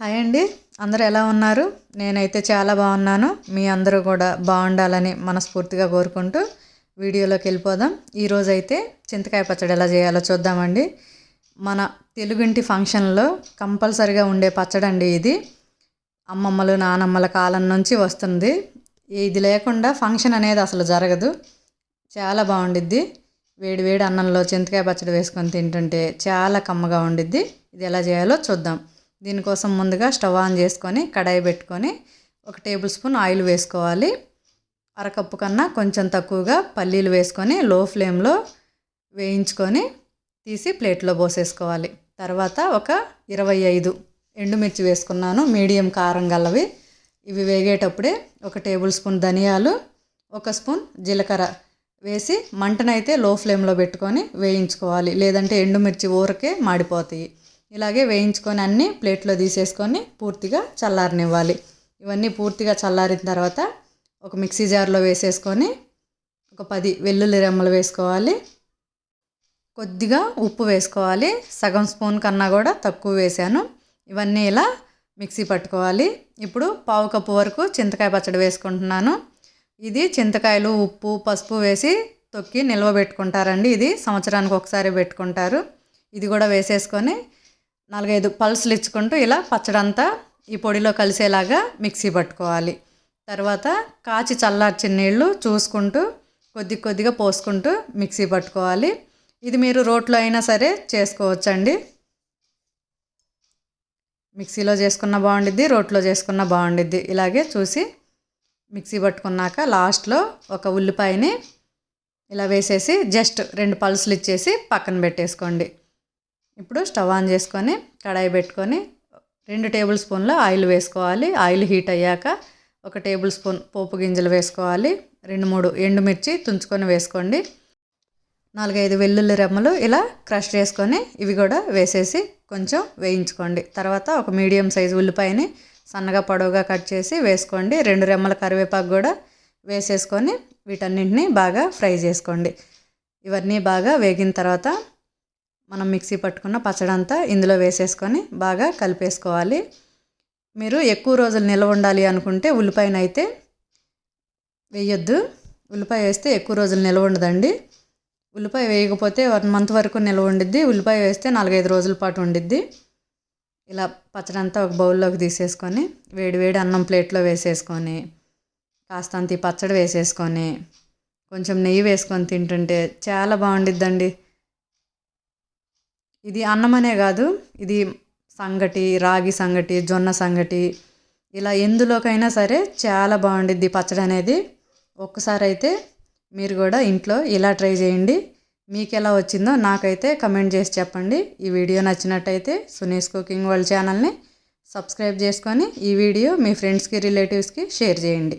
Hi అండి. అందరూ ఎలా ఉన్నారు? నేనైతే చాలా బాగున్నాను. మీ అందరూ కూడా బాగుండాలని మనస్ఫూర్తిగా కోరుకుంటూ వీడియోలోకి వెళ్ళిపోదాం. ఈరోజు అయితే చింతకాయ పచ్చడి ఎలా చేయాలో చూద్దామండి. మన తెలుగింటి ఫంక్షన్లో కంపల్సరిగా ఉండే పచ్చడి అండి ఇది. అమ్మమ్మలు నానమ్మల కాలం నుంచి వస్తుంది. ఇది లేకుండా ఫంక్షన్ అనేది అసలు జరగదు. చాలా బాగుండిద్ది. వేడి వేడి అన్నంలో చింతకాయ పచ్చడి వేసుకొని తింటుంటే చాలా కమ్మగా ఉండిద్ది. ఇది ఎలా చేయాలో చూద్దాం. దీనికోసం ముందుగా స్టవ్ ఆన్ చేసుకొని కడాయి పెట్టుకొని ఒక టేబుల్ స్పూన్ ఆయిల్ వేసుకోవాలి. అరకప్పు కన్నా కొంచెం తక్కువగా పల్లీలు వేసుకొని లో ఫ్లేమ్లో వేయించుకొని తీసి ప్లేట్లో పోసేసుకోవాలి. తర్వాత ఒక ఇరవై ఐదు ఎండుమిర్చి వేసుకున్నాను మీడియం కారం గల్లవి ఇవి వేగేటప్పుడే ఒక టేబుల్ స్పూన్ ధనియాలు ఒక స్పూన్ జీలకర్ర వేసి మంటనైతే లో ఫ్లేమ్లో పెట్టుకొని వేయించుకోవాలి. లేదంటే ఎండుమిర్చి ఊరకే మాడిపోతాయి. ఇలాగే వేయించుకొని అన్నీ ప్లేట్లో తీసేసుకొని పూర్తిగా చల్లారనివ్వాలి. ఇవన్నీ పూర్తిగా చల్లారిన తర్వాత ఒక మిక్సీ జార్లో వేసేసుకొని ఒక పది వెల్లుల్లి రెమ్మలు వేసుకోవాలి. కొద్దిగా ఉప్పు వేసుకోవాలి. సగం స్పూన్ కన్నా కూడా తక్కువ వేసాను. ఇవన్నీ ఇలా మిక్సీ పట్టుకోవాలి. ఇప్పుడు పావు కప్పు వరకు చింతకాయ పచ్చడి వేసుకుంటున్నాను. ఇది చింతకాయలు ఉప్పు పసుపు వేసి తొక్కి నిల్వ పెట్టుకుంటారండి. ఇది సంవత్సరానికి ఒకసారి పెట్టుకుంటారు. ఇది కూడా వేసేసుకొని నాలుగైదు పల్సులు ఇచ్చుకుంటూ ఇలా పచ్చడంతా ఈ పొడిలో కలిసేలాగా మిక్సీ పట్టుకోవాలి. తర్వాత కాచి చల్లార్చిన నీళ్ళు చూసుకుంటూ కొద్ది కొద్దిగా పోసుకుంటూ మిక్సీ పట్టుకోవాలి. ఇది మీరు రోట్లో అయినా సరే చేసుకోవచ్చండి. మిక్సీలో చేసుకున్న బాగుండిద్ది రోట్లో చేసుకున్న బాగుండిద్ది. ఇలాగే చూసి మిక్సీ పట్టుకున్నాక లాస్ట్లో ఒక ఉల్లిపాయని ఇలా వేసేసి జస్ట్ రెండు పల్సులు ఇచ్చేసి పక్కన పెట్టేసుకోండి. ఇప్పుడు స్టవ్ ఆన్ చేసుకొని కడాయి పెట్టుకొని రెండు టేబుల్ స్పూన్ల ఆయిల్ వేసుకోవాలి. ఆయిల్ హీట్ అయ్యాక ఒక టేబుల్ స్పూన్ పోపు గింజలు వేసుకోవాలి. రెండు మూడు ఎండుమిర్చి తుంచుకొని వేసుకోండి. నాలుగైదు వెల్లుల్లి రెమ్మలు ఇలా క్రష్ చేసుకొని ఇవి కూడా వేసేసి కొంచెం వేయించుకోండి. తర్వాత ఒక మీడియం సైజు ఉల్లిపాయని సన్నగా పొడవుగా కట్ చేసి వేసుకోండి. రెండు రెమ్మల కరివేపాకు కూడా వేసేసుకొని వీటన్నింటినీ బాగా ఫ్రై చేసుకోండి. ఇవన్నీ బాగా వేగిన తర్వాత మనం మిక్సీ పట్టుకున్న పచ్చడంతా ఇందులో వేసేసుకొని బాగా కలిపేసుకోవాలి. మీరు ఎక్కువ రోజులు నిల్వ ఉండాలి అనుకుంటే ఉల్లిపాయనైతే వేయొద్దు. ఉల్లిపాయ వేస్తే ఎక్కువ రోజులు నిల్వ ఉండదండి. ఉల్లిపాయ వేయకపోతే వన్ మంత్ వరకు నిల్వ ఉండిద్ది. ఉల్లిపాయ వేస్తే నాలుగైదు రోజుల పాటు ఉండిద్ది. ఇలా పచ్చడంతా ఒక బౌల్లోకి తీసేసుకొని వేడి వేడి అన్నం ప్లేట్లో వేసేసుకొని కాస్తంత ఈ పచ్చడి వేసేసుకొని కొంచెం నెయ్యి వేసుకొని తింటుంటే చాలా బాగుండిద్దండి. ఇది అన్నమనే కాదు ఇది సంగటి రాగి సంగటి జొన్న సంగటి ఇలా ఎందులోకైనా సరే చాలా బాగుండిద్ది పచ్చడి అనేది. ఒక్కసారి అయితే మీరు కూడా ఇంట్లో ఇలా ట్రై చేయండి. మీకు ఎలా వచ్చిందో నాకైతే కమెంట్ చేసి చెప్పండి. ఈ వీడియో నచ్చినట్టయితే సునీస్ కుకింగ్ వాళ్ళ ఛానల్ని సబ్స్క్రైబ్ చేసుకొని ఈ వీడియో మీ ఫ్రెండ్స్కి రిలేటివ్స్కి షేర్ చేయండి.